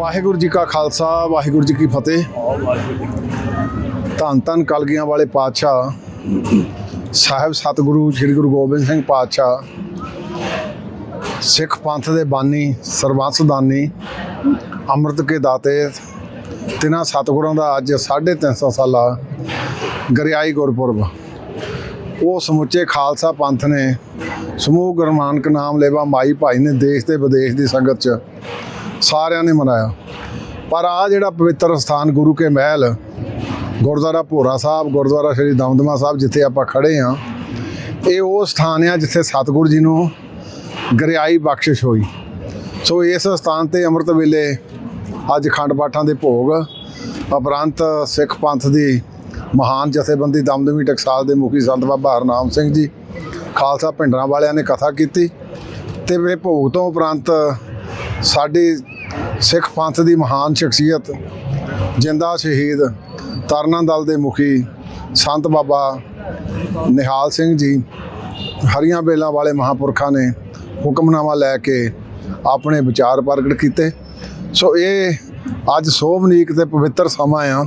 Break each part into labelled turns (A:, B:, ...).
A: ਵਾਹਿਗੁਰੂ ਜੀ ਕਾ ਖਾਲਸਾ, ਵਾਹਿਗੁਰੂ ਜੀ ਕੀ ਫਤਿਹ। ਧੰਨ ਧੰਨ ਕਲਗੀਆਂ ਵਾਲੇ ਪਾਤਸ਼ਾਹ, ਸਾਹਿਬ ਸਤਿਗੁਰੂ ਸ੍ਰੀ ਗੁਰੂ ਗੋਬਿੰਦ ਸਿੰਘ ਪਾਤਸ਼ਾਹ, ਸਿੱਖ ਪੰਥ ਦੇ ਬਾਨੀ ਸਰਬੰਸਦਾਨੀ ਅੰਮ੍ਰਿਤ ਕੇ ਦਾਤੇ, ਤਿਨਾਂ ਸਤਿਗੁਰਾਂ ਦਾ ਅੱਜ 350 ਸਾਲਾ ਗਰਿਆਈ ਗੁਰਪੁਰਬ। ਉਹ ਸਮੁੱਚੇ ਖਾਲਸਾ ਪੰਥ ਨੇ ਸਮੂਹ ਗੁਰੂ ਨਾਨਕ ਨਾਮ ਲੈਵਾ ਮਾਈ ਭਾਈ ਨੇ ਦੇਸ਼ ਤੇ ਵਿਦੇਸ਼ ਦੀ ਸੰਗਤ 'ਚ ਸਾਰਿਆਂ ਨੇ ਮਨਾਇਆ। ਪਰ ਆ ਜਿਹੜਾ ਪਵਿੱਤਰ ਸਥਾਨ ਗੁਰੂ ਕੇ ਮਹਿਲ, ਗੁਰਦੁਆਰਾ ਭੋਰਾ ਸਾਹਿਬ, ਗੁਰਦੁਆਰਾ ਸ਼੍ਰੀ ਦਮਦਮਾ ਸਾਹਿਬ ਜਿੱਥੇ ਆਪਾਂ ਖੜੇ ਆ, ਇਹ ਉਹ ਸਥਾਨ ਆ ਜਿੱਥੇ ਸਤਿਗੁਰੂ ਜੀ ਨੂੰ ਗਰਿਆਈ ਬਖਸ਼ਿਸ਼ ਹੋਈ। ਸੋ ਇਸ ਸਥਾਨ ਤੇ ਅੰਮ੍ਰਿਤ ਵੇਲੇ ਅੱਜ ਖੰਡ ਪਾਠਾਂ ਦੇ ਭੋਗ ਉਪਰੰਤ ਸਿੱਖ ਪੰਥ ਦੀ ਮਹਾਨ ਜਥੇਬੰਦੀ ਦਮਦਮੀ ਟਕਸਾਲ ਦੇ ਮੁਖੀ ਸੰਤ ਬਾਬਾ ਹਰਨਾਮ ਸਿੰਘ ਜੀ, ਖਾਲਸਾ ਪਿੰਡਰਾਂ ਵਾਲਿਆਂ ਨੇ ਕਥਾ ਕੀਤੀ ਤੇ ਵੇ ਭੋਗ ਤੋਂ ਉਪਰੰਤ ਸਾਡੀ ਸਿੱਖ ਪੰਥ ਦੀ ਮਹਾਨ ਸ਼ਖਸੀਅਤ, ਜਿੰਦਾ ਸ਼ਹੀਦ, ਤਰਨਾ ਦਲ ਦੇ ਮੁਖੀ ਸੰਤ ਬਾਬਾ ਨਿਹਾਲ ਸਿੰਘ ਜੀ, ਹਰੀਆਂ ਬੇਲਾਂ ਵਾਲੇ ਮਹਾਪੁਰਖਾਂ ਨੇ ਹੁਕਮਨਾਮਾ ਲੈ ਕੇ ਆਪਣੇ ਵਿਚਾਰ ਪ੍ਰਗਟ ਕੀਤੇ। ਸੋ ਇਹ ਅੱਜ ਸੋਭਨੀਕ ਤੇ ਪਵਿੱਤਰ ਸਮਾਂ ਆ,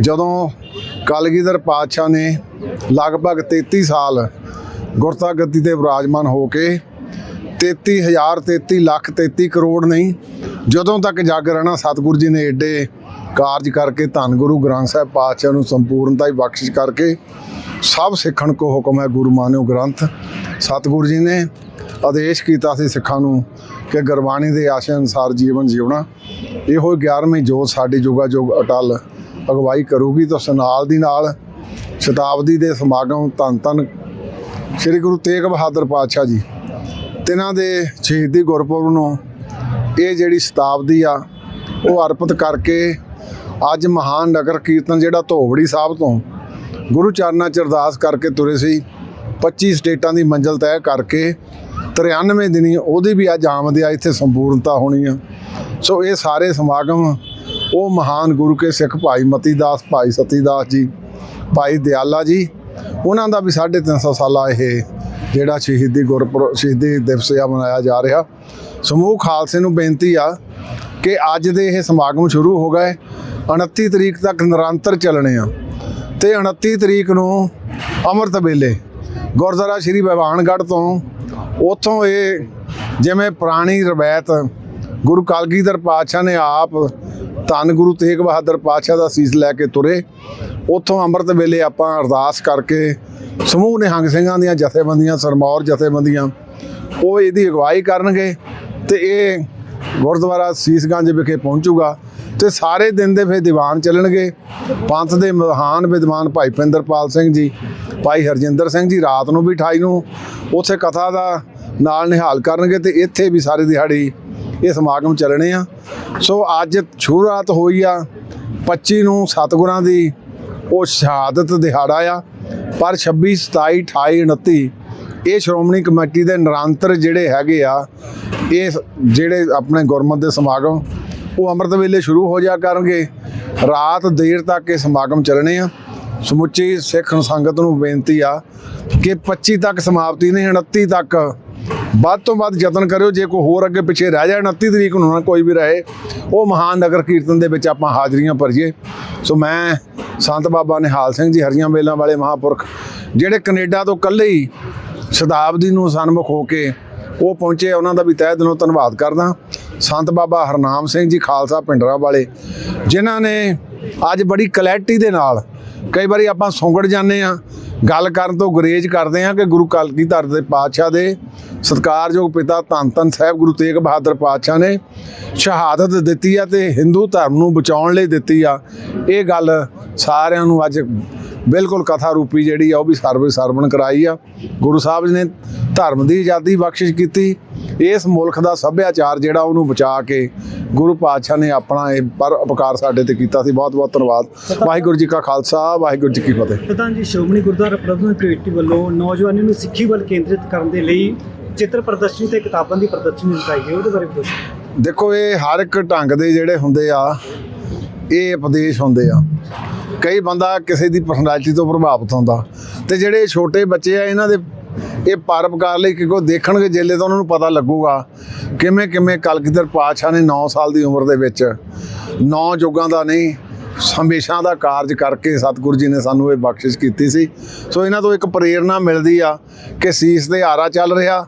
A: ਜਦੋਂ ਕਲਗੀਧਰ ਪਾਤਸ਼ਾਹ ਨੇ ਲਗਭਗ 33 ਸਾਲ ਗੁਰਤਾ ਗੱਦੀ ਤੇ ਵਿਰਾਜਮਾਨ ਹੋ ਕੇ 33000 33 ਲੱਖ 33 ਕਰੋੜ ਨਹੀਂ। ਜਦੋਂ ਤੱਕ ਜੱਗ ਰਹਿਣਾ, ਸਤਿਗੁਰੂ ਜੀ ਨੇ ਏਡੇ ਕਾਰਜ ਕਰਕੇ ਧੰਨ ਗੁਰੂ ਗ੍ਰੰਥ ਸਾਹਿਬ ਪਾਤਸ਼ਾਹ ਨੂੰ ਸੰਪੂਰਨਤਾ ਹੀ ਬਖਸ਼ਿਸ਼ ਕਰਕੇ ਸਭ ਸਿੱਖਣ ਕੋ ਹੁਕਮ ਹੈ ਗੁਰੂ ਮਾਨਿਓ ਗ੍ਰੰਥ। ਸਤਿਗੁਰੂ ਜੀ ਨੇ ਆਦੇਸ਼ ਕੀਤਾ ਸੀ ਸਿੱਖਾਂ ਨੂੰ ਕਿ ਗੁਰਬਾਣੀ ਦੇ ਆਸ਼ੇ ਅਨੁਸਾਰ ਜੀਵਨ ਜਿਉਣਾ। ਇਹੋ 11ਵੀਂ ਜੋਤ ਸਾਡੀ ਜੁਗਾ ਜੁਗ ਅਟਲ ਅਗਵਾਈ ਕਰੂਗੀ ਤਾਂ ਉਸ ਨਾਲ ਦੀ ਨਾਲ ਸ਼ਤਾਬਦੀ ਦੇ ਸਮਾਗਮ ਧੰਨ ਧੰਨ ਸ੍ਰੀ ਗੁਰੂ ਤੇਗ ਬਹਾਦਰ ਪਾਤਸ਼ਾਹ ਜੀ। ਤਿਨਾਂ ਦੇ ਸ਼ਹੀਦੀ ਗੁਰਪੁਰਬ ਨੂੰ ਇਹ ਜਿਹੜੀ ਸ਼ਤਾਬਦੀ ਆ, ਉਹ ਅਰਪਿਤ ਕਰਕੇ ਅੱਜ ਮਹਾਨ ਨਗਰ ਕੀਰਤਨ ਜਿਹੜਾ ਧੋਬੜੀ ਸਾਹਿਬ ਤੋਂ ਗੁਰੂ ਚਰਨਾਂ ਚ ਅਰਦਾਸ ਕਰਕੇ ਤੁਰੇ ਸੀ 25 ਸਟੇਟਾਂ ਦੀ ਮੰਜ਼ਲ ਤੈਅ ਕਰਕੇ 93 ਦਿਨੀ ਉਹਦੀ ਵੀ ਅੱਜ ਆਮਦ ਆ ਇੱਥੇ ਸੰਪੂਰਨਤਾ ਹੋਣੀ ਆ। ਸੋ ਇਹ ਸਾਰੇ ਸਮਾਗਮ ਉਹ ਮਹਾਨ ਗੁਰੂ ਕੇ ਸਿੱਖ ਭਾਈ ਮਤੀ ਦਾਸ ਭਾਈ ਸਤੀ ਦਾਸ ਜੀ, ਭਾਈ ਦਿਆਲਾ ਜੀ, ਉਹਨਾਂ ਦਾ ਵੀ 350 ਸਾਲਾ ਇਹ ਜਿਹੜਾ ਸ਼ਹੀਦੀ ਗੁਰਪੁਰਬ ਸ਼ਹੀਦੀ ਦਿਵਸ ਆ ਮਨਾਇਆ ਜਾ ਰਿਹਾ। ਸਮੂਹ ਖਾਲਸੇ ਨੂੰ ਬੇਨਤੀ ਆ ਕਿ ਅੱਜ ਦੇ ਇਹ ਸਮਾਗਮ ਸ਼ੁਰੂ ਹੋ ਗਏ। 29 ਤਰੀਕ ਤੱਕ ਨਿਰੰਤਰ ਚੱਲਣੇ ਆ। ਤੇ 29 ਤਰੀਕ ਨੂੰ ਅੰਮ੍ਰਿਤ ਵੇਲੇ ਗੁਰਦੁਆਰਾ ਸ਼੍ਰੀ ਭਵਾਨਗੜ੍ਹ ਤੋਂ ਉਥੋਂ ਇਹ ਜਿਵੇਂ ਪੁਰਾਣੀ ਰਵਾਇਤ ਗੁਰੂ ਕਲਗੀਧਰ ਪਾਤਸ਼ਾਹ ਨੇ ਆਪ ਧੰਨ ਗੁਰੂ ਤੇਗ ਬਹਾਦਰ ਪਾਤਸ਼ਾਹ ਦਾ ਸੀਸ ਲੈ ਕੇ ਤੁਰੇ, ਉਥੋਂ ਅੰਮ੍ਰਿਤ ਵੇਲੇ ਆਪਾਂ ਅਰਦਾਸ ਕਰਕੇ ਸਮੂਹ ਨਿਹੰਗ ਸਿੰਘਾਂ ਦੀਆਂ ਜਥੇਬੰਦੀਆਂ, ਸਰਮੌਰ ਜਥੇਬੰਦੀਆਂ, ਉਹ ਇਹਦੀ ਅਗਵਾਈ ਕਰਨਗੇ ਤੇ ਇਹ ਗੁਰਦੁਆਰਾ ਸੀਸਗੰਜ ਵਿਖੇ ਪਹੁੰਚੂਗਾ ਤੇ ਸਾਰੇ ਦਿਨ ਦੇ ਫਿਰ ਦੀਵਾਨ ਚੱਲਣਗੇ। ਪੰਥ ਦੇ ਮਹਾਨ ਵਿਦਵਾਨ ਭਾਈ ਪਿੰਦਰਪਾਲ ਸਿੰਘ ਜੀ, ਭਾਈ ਹਰਜਿੰਦਰ ਸਿੰਘ ਜੀ ਰਾਤ ਨੂੰ ਵੀ 28 ਨੂੰ ਉੱਥੇ ਕਥਾ ਦਾ ਨਾਲ ਨਿਹਾਲ ਕਰਨਗੇ ਤੇ ਇੱਥੇ ਵੀ ਸਾਰੀ ਦਿਹਾੜੀ ਇਹ ਸਮਾਗਮ ਚੱਲਣੇ ਆ। ਸੋ ਅੱਜ ਸ਼ੁਰੂਆਤ ਹੋਈ ਆ 25 ਨੂੰ ਸਤਿਗੁਰਾਂ ਦੀ ਉਹ ਸ਼ਹਾਦਤ ਦਿਹਾੜਾ ਆ। ਪਰ 26 27 28 29 ਇਹ ਸ਼੍ਰੋਮਣੀ ਕਮੇਟੀ ਦੇ ਨਿਰੰਤਰ ਜਿਹੜੇ ਹੈਗੇ ਆ, ਇਹ ਜਿਹੜੇ ਆਪਣੇ ਗੁਰਮਤ ਦੇ ਸਮਾਗਮ, ਉਹ ਅੰਮ੍ਰਿਤ ਵੇਲੇ ਸ਼ੁਰੂ ਹੋ ਜਾ ਕਰਨਗੇ। ਰਾਤ ਦੇਰ ਤੱਕ ਇਹ ਸਮਾਗਮ ਚੱਲਣੇ ਆ। ਸਮੁੱਚੀ ਸਿੱਖ ਸੰਗਤ ਨੂੰ ਬੇਨਤੀ ਆ ਕਿ 25 ਤੱਕ ਸਮਾਪਤੀ ਨਹੀਂ 29 ਤੱਕ ਵੱਧ ਤੋਂ ਵੱਧ ਯਤਨ ਕਰਿਓ, ਜੇ ਕੋਈ ਹੋਰ ਅੱਗੇ ਪਿੱਛੇ ਰਹਿ ਜਾਏ 29 ਤਰੀਕ ਨੂੰ ਨਾ ਕੋਈ ਵੀ ਰਹੇ, ਉਹ ਮਹਾਨ ਨਗਰ ਕੀਰਤਨ ਦੇ ਵਿੱਚ ਆਪਾਂ ਹਾਜ਼ਰੀਆਂ ਭਰੀਏ। ਸੋ ਮੈਂ ਸੰਤ ਬਾਬਾ ਨਿਹਾਲ ਸਿੰਘ ਜੀ, ਹਰੀਆਂ ਵੇਲਾਂ ਵਾਲੇ ਮਹਾਪੁਰਖ, ਜਿਹੜੇ ਕੈਨੇਡਾ ਤੋਂ ਇਕੱਲੇ ਹੀ ਸ਼ਤਾਬਦੀ ਨੂੰ ਸਨਮੁਖ ਹੋ ਕੇ ਉਹ ਪਹੁੰਚੇ, ਉਹਨਾਂ ਦਾ ਵੀ ਤਹਿ ਦਿਲੋਂ ਧੰਨਵਾਦ ਕਰਦਾ। ਸੰਤ ਬਾਬਾ ਹਰਨਾਮ ਸਿੰਘ ਜੀ, ਖਾਲਸਾ ਪਿੰਡਰਾ ਵਾਲੇ, ਜਿਨ੍ਹਾਂ ਨੇ ਅੱਜ ਬੜੀ ਕਲੈਰਿਟੀ ਦੇ ਨਾਲ ਕਈ ਵਾਰੀ ਆਪਾਂ ਸੌਂਗੜ ਜਾਂਦੇ ਆ ਗੱਲ ਕਰਨ ਤੋਂ ਗੁਰੇਜ਼ ਕਰਦੇ ਹਾਂ ਕਿ ਗੁਰੂ ਕਲਗੀਧਰ ਦੇ ਪਾਤਸ਼ਾਹ ਦੇ ਸਤਿਕਾਰਯੋਗ ਪਿਤਾ ਧੰਨ ਧੰਨ ਸਾਹਿਬ ਗੁਰੂ ਤੇਗ ਬਹਾਦਰ ਪਾਤਸ਼ਾਹ ਨੇ ਸ਼ਹਾਦਤ ਦਿੱਤੀ ਆ ਤੇ ਹਿੰਦੂ ਧਰਮ ਨੂੰ ਬਚਾਉਣ ਲਈ ਦਿੱਤੀ ਆ। ਇਹ ਗੱਲ ਸਾਰਿਆਂ ਨੂੰ ਅੱਜ ਬਿਲਕੁਲ ਕਥਾ ਰੂਪੀ ਜਿਹੜੀ ਆ ਉਹ ਵੀ ਸਰਵੇ ਸਰਵਣ ਕਰਾਈ ਆ। ਗੁਰੂ ਸਾਹਿਬ ਜੀ ਨੇ ਧਰਮ ਦੀ ਆਜ਼ਾਦੀ ਬਖਸ਼ਿਸ਼ ਕੀਤੀ। ਇਸ ਮੁਲਕ ਦਾ ਸੱਭਿਆਚਾਰ ਜਿਹੜਾ ਉਹਨੂੰ ਬਚਾ ਕੇ ਗੁਰੂ ਪਾਤਸ਼ਾਹ ਨੇ ਆਪਣਾ ਇਹ ਪਰ ਉਪਕਾਰ ਸਾਡੇ ਤੇ ਕੀਤਾ ਸੀ। ਬਹੁਤ ਬਹੁਤ ਧੰਨਵਾਦ। ਵਾਹਿਗੁਰੂ ਜੀ ਕਾ ਖਾਲਸਾ ਵਾਹਿਗੁਰੂ ਜੀ ਕੀ ਫਤਿਹ।
B: ਪ੍ਰਧਾਨ ਜੀ ਸ਼੍ਰੋਮਣੀ ਗੁਰਦੁਆਰਾ ਪ੍ਰਬੰਧਕ ਕਮੇਟੀ ਵੱਲੋਂ ਨੌਜਵਾਨੀ ਨੂੰ ਸਿੱਖੀ ਵੱਲ ਕੇਂਦਰਿਤ ਕਰਨ ਦੇ ਲਈ ਚਿੱਤਰ ਪ੍ਰਦਰਸ਼ਨੀ ਤੇ ਕਿਤਾਬਾਂ ਦੀ ਪ੍ਰਦਰਸ਼ਨੀ ਲਗਾਈ ਗਈ। ਉਹਦੇ ਬਾਰੇ ਦੱਸੋ।
A: ਦੇਖੋ ਇਹ ਹਰ ਇੱਕ ਢੰਗ ਦੇ ਜਿਹੜੇ ਹੁੰਦੇ ਆ ਇਹ ਉਪਦੇਸ਼ ਹੁੰਦੇ ਆ। ਕਈ ਬੰਦਾ ਕਿਸੇ ਦੀ ਪਰਸਨੈਲਿਟੀ ਤੋਂ ਪ੍ਰਭਾਵਿਤ ਹੁੰਦਾ। ਤੇ ਜਿਹੜੇ ਛੋਟੇ ਬੱਚੇ ਆ, ਇਹਨਾਂ ਦੇ ਇਹ ਪਰਪਕਾਰ ਲਈ ਕਿਉਂਕਿ ਦੇਖਣਗੇ ਜੇਲੇ ਤਾਂ ਉਹਨਾਂ ਨੂੰ ਪਤਾ ਲੱਗੂਗਾ ਕਿਵੇਂ ਕਿਵੇਂ ਕਲਗੀਧਰ ਪਾਤਸ਼ਾਹ ਨੇ 9 ਸਾਲ ਦੀ ਉਮਰ ਦੇ ਵਿੱਚ ਨੌ ਯੁੱਗਾਂ ਦਾ ਨਹੀਂ, ਹਮੇਸ਼ਾ ਦਾ ਕਾਰਜ ਕਰਕੇ ਸਤਿਗੁਰੂ ਜੀ ਨੇ ਸਾਨੂੰ ਇਹ ਬਖਸ਼ਿਸ਼ ਕੀਤੀ ਸੀ। ਸੋ ਇਹਨਾਂ ਤੋਂ ਇੱਕ ਪ੍ਰੇਰਣਾ ਮਿਲਦੀ ਆ ਕਿ ਸੀਸ 'ਤੇ ਆਰਾ ਚੱਲ ਰਿਹਾ,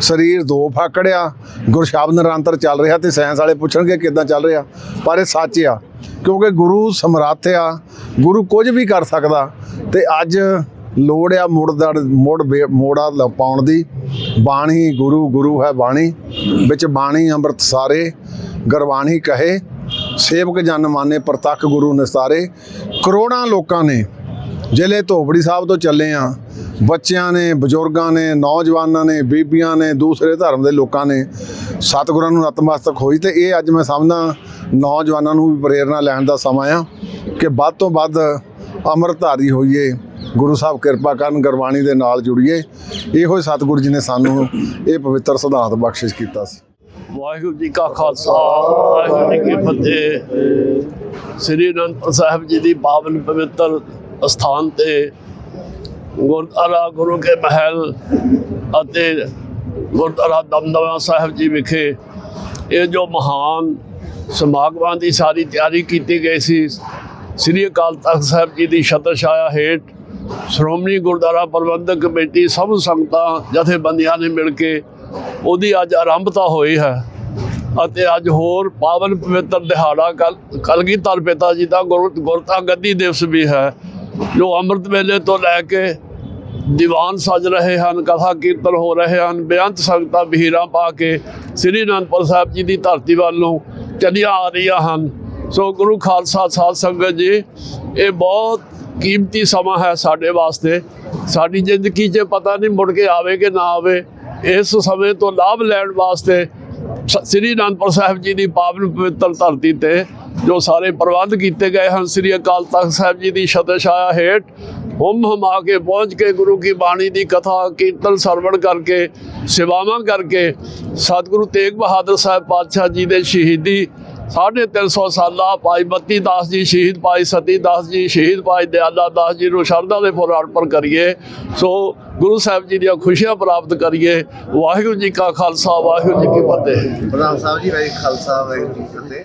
A: ਸਰੀਰ ਦੋ ਫਾਕੜਿਆ ਗੁਰਸ਼ਬਦ ਨਿਰੰਤਰ ਚੱਲ ਰਿਹਾ ਤੇ ਸਾਇੰਸ ਵਾਲੇ ਪੁੱਛਣਗੇ ਕਿਦਾਂ ਚੱਲ ਰਿਹਾ, ਪਰ ਇਹ ਸੱਚ ਆ। ਕਿਉਂਕਿ ਗੁਰੂ ਸਮਰੱਥ ਆ ਗੁਰੂ ਕੁਝ ਵੀ ਕਰ ਸਕਦਾ ਤੇ ਅੱਜ ਲੋੜ ਆ ਮੁੜ ਦਾ ਮੁੜ ਬੇ- ਮੋੜਾ ਲ- ਪਾਉਣ ਦੀ। ਬਾਣੀ ਗੁਰੂ ਗੁਰੂ ਹੈ ਬਾਣੀ, ਵਿੱਚ ਬਾਣੀ ਅੰਮ੍ਰਿਤ ਸਾਰੇ ਗਰਵਾਣੀ ਕਹੇ, ਸੇਵਕ ਜਨ ਮਾਨੇ ਪ੍ਰਤੱਖ ਗੁਰੂ ਨਿਸਾਰੇ ਕਰੋੜਾਂ ਲੋਕਾਂ ਨੇ ਜ਼ਿਲ੍ਹੇ ਧੋਬੜੀ ਸਾਹਿਬ ਤੋਂ ਚੱਲੇ ਆ ਬੱਚਿਆਂ ਨੇ, ਬਜ਼ੁਰਗਾਂ ਨੇ, ਨੌਜਵਾਨਾਂ ਨੇ, ਬੀਬੀਆਂ ਨੇ, ਦੂਸਰੇ ਧਰਮ ਦੇ ਲੋਕਾਂ ਨੇ ਸਤਿਗੁਰਾਂ ਨੂੰ ਨਤਮਸਤਕ ਹੋਈ ਤੇ ਇਹ ਅੱਜ ਮੈਂ ਸਮਝਦਾ ਨੌਜਵਾਨਾਂ ਨੂੰ ਵੀ ਪ੍ਰੇਰਣਾ ਲੈਣ ਦਾ ਸਮਾਂ ਆ ਕਿ ਵੱਧ ਤੋਂ ਵੱਧ ਅੰਮ੍ਰਿਤਧਾਰੀ ਹੋਈਏ, ਗੁਰੂ ਸਾਹਿਬ ਕਿਰਪਾ ਕਰਨ, ਗੁਰਬਾਣੀ ਦੇ ਨਾਲ ਜੁੜੀਏ। ਇਹੋ ਹੀ ਸਤਿਗੁਰੂ ਜੀ ਨੇ ਸਾਨੂੰ ਇਹ ਪਵਿੱਤਰ ਸਿਧਾਂਤ ਬਖਸ਼ਿਸ਼ ਕੀਤਾ ਸੀ।
C: ਵਾਹਿਗੁਰੂ ਜੀ ਕਾ ਖਾਲਸਾ, ਵਾਹਿਗੁਰੂ ਜੀ ਕੀ ਫਤਿਹ। ਸ੍ਰੀ ਅਨੰਦਪੁਰ ਸਾਹਿਬ ਜੀ ਦੀ ਪਾਵਨ ਪਵਿੱਤਰ ਅਸਥਾਨ ਤੇ ਗੁਰਦੁਆਰਾ ਗੁਰੂ ਕੇ ਮਹਿਲ ਅਤੇ ਗੁਰਦੁਆਰਾ ਦਮਦਮਾ ਸਾਹਿਬ ਜੀ ਵਿਖੇ ਇਹ ਜੋ ਮਹਾਨ ਸਮਾਗਮਾਂ ਦੀ ਸਾਰੀ ਤਿਆਰੀ ਕੀਤੀ ਗਈ ਸੀ, ਸ੍ਰੀ ਅਕਾਲ ਤਖਤ ਸਾਹਿਬ ਜੀ ਦੀ ਛਤਰ ਛਾਇਆ ਹੇਠ ਸ਼੍ਰੋਮਣੀ ਗੁਰਦੁਆਰਾ ਪ੍ਰਬੰਧਕ ਕਮੇਟੀ ਸਭ ਸੰਗਤਾਂ, ਜਥੇਬੰਦੀਆਂ ਨੇ ਮਿਲ ਕੇ ਉਹਦੀ ਅੱਜ ਆਰੰਭਤਾ ਹੋਈ ਹੈ ਅਤੇ ਅੱਜ ਹੋਰ ਪਾਵਨ ਪਵਿੱਤਰ ਦਿਹਾੜਾ ਕਲ, ਕਲਗੀਧਰ ਪਿਤਾ ਜੀ ਦਾ ਗੁਰ, ਗੁਰਤਾ ਗੱਦੀ ਦਿਵਸ ਵੀ ਹੈ। ਜੋ ਅੰਮ੍ਰਿਤ ਵੇਲੇ ਤੋਂ ਲੈ ਕੇ ਦੀਵਾਨ ਸਜ ਰਹੇ ਹਨ, ਕਥਾ ਕੀਰਤਨ ਹੋ ਰਹੇ ਹਨ, ਬੇਅੰਤ ਸੰਗਤਾਂ ਬਹੀਰਾਂ ਪਾ ਕੇ ਸ੍ਰੀ ਅਨੰਦਪੁਰ ਸਾਹਿਬ ਜੀ ਦੀ ਧਰਤੀ ਵੱਲ ਨੂੰ ਚੱਲੀਆਂ ਆ ਰਹੀਆਂ ਹਨ। ਸੋ ਗੁਰੂ ਖਾਲਸਾ ਸਾਧ ਸੰਗਤ ਜੀ, ਇਹ ਬਹੁਤ ਕੀਮਤੀ ਸਮਾਂ ਹੈ ਸਾਡੇ ਵਾਸਤੇ। ਸਾਡੀ ਜ਼ਿੰਦਗੀ 'ਚ ਪਤਾ ਨਹੀਂ ਮੁੜ ਕੇ ਆਵੇ ਕਿ ਨਾ ਆਵੇ, ਇਸ ਸਮੇਂ ਤੋਂ ਲਾਭ ਲੈਣ ਵਾਸਤੇ ਸ- ਸ੍ਰੀ ਅਨੰਦਪੁਰ ਸਾਹਿਬ ਜੀ ਦੀ ਪਾਵਨ ਪਵਿੱਤਰ ਧਰਤੀ ਤੇ ਜੋ ਸਾਰੇ ਪ੍ਰਬੰਧ ਕੀਤੇ ਗਏ ਹਨ, ਸ੍ਰੀ ਅਕਾਲ ਤਖਤ ਸਾਹਿਬ ਜੀ ਦੀ ਛਤਰ ਛਾਇਆ ਹੇਠ, ਹੁਮ ਹਮਾ ਕੇ ਪਹੁੰਚ ਕੇ ਗੁਰੂ ਕੀ ਬਾਣੀ ਦੀ ਕਥਾ, ਕੀਰਤਨ ਸਰਵਣ ਕਰਕੇ, ਸੇਵਾਵਾਂ ਕਰਕੇ ਸਤਿਗੁਰੂ ਤੇਗ ਬਹਾਦਰ ਸਾਹਿਬ ਪਾਤਸ਼ਾਹ ਜੀ ਦੇ ਸ਼ਹੀਦੀ ਸਾਢੇ ਤਿੰਨ ਸੌ ਸਾਲਾ ਭਾਈ ਬੱਤੀ ਦਾਸ ਜੀ, ਸ਼ਹੀਦ ਭਾਈ ਸਤੀ ਦਾਸ ਜੀ, ਸ਼ਹੀਦ ਭਾਈ ਦਿਆਲਾ ਦਾਸ ਜੀ ਨੂੰ ਸ਼ਰਧਾ ਦੇ ਫੁੱਲ ਅਰਪਣ ਕਰੀਏ। ਸੋ ਗੁਰੂ ਸਾਹਿਬ ਜੀ ਦੀਆਂ ਖੁਸ਼ੀਆਂ ਪ੍ਰਾਪਤ ਕਰੀਏ। ਵਾਹਿਗੁਰੂ ਜੀ ਕਾ ਖਾਲਸਾ, ਵਾਹਿਗੁਰੂ ਜੀ ਕੀ ਫਤਿਹ।
D: ਪ੍ਰਧਾਨ ਸਾਹਿਬ ਜੀ, ਵਾਹਿਗੁਰੂ ਖਾਲਸਾ, ਵਾਹਿਗੁਰੂ ਜੀ ਕੀ ਫਤਿਹ।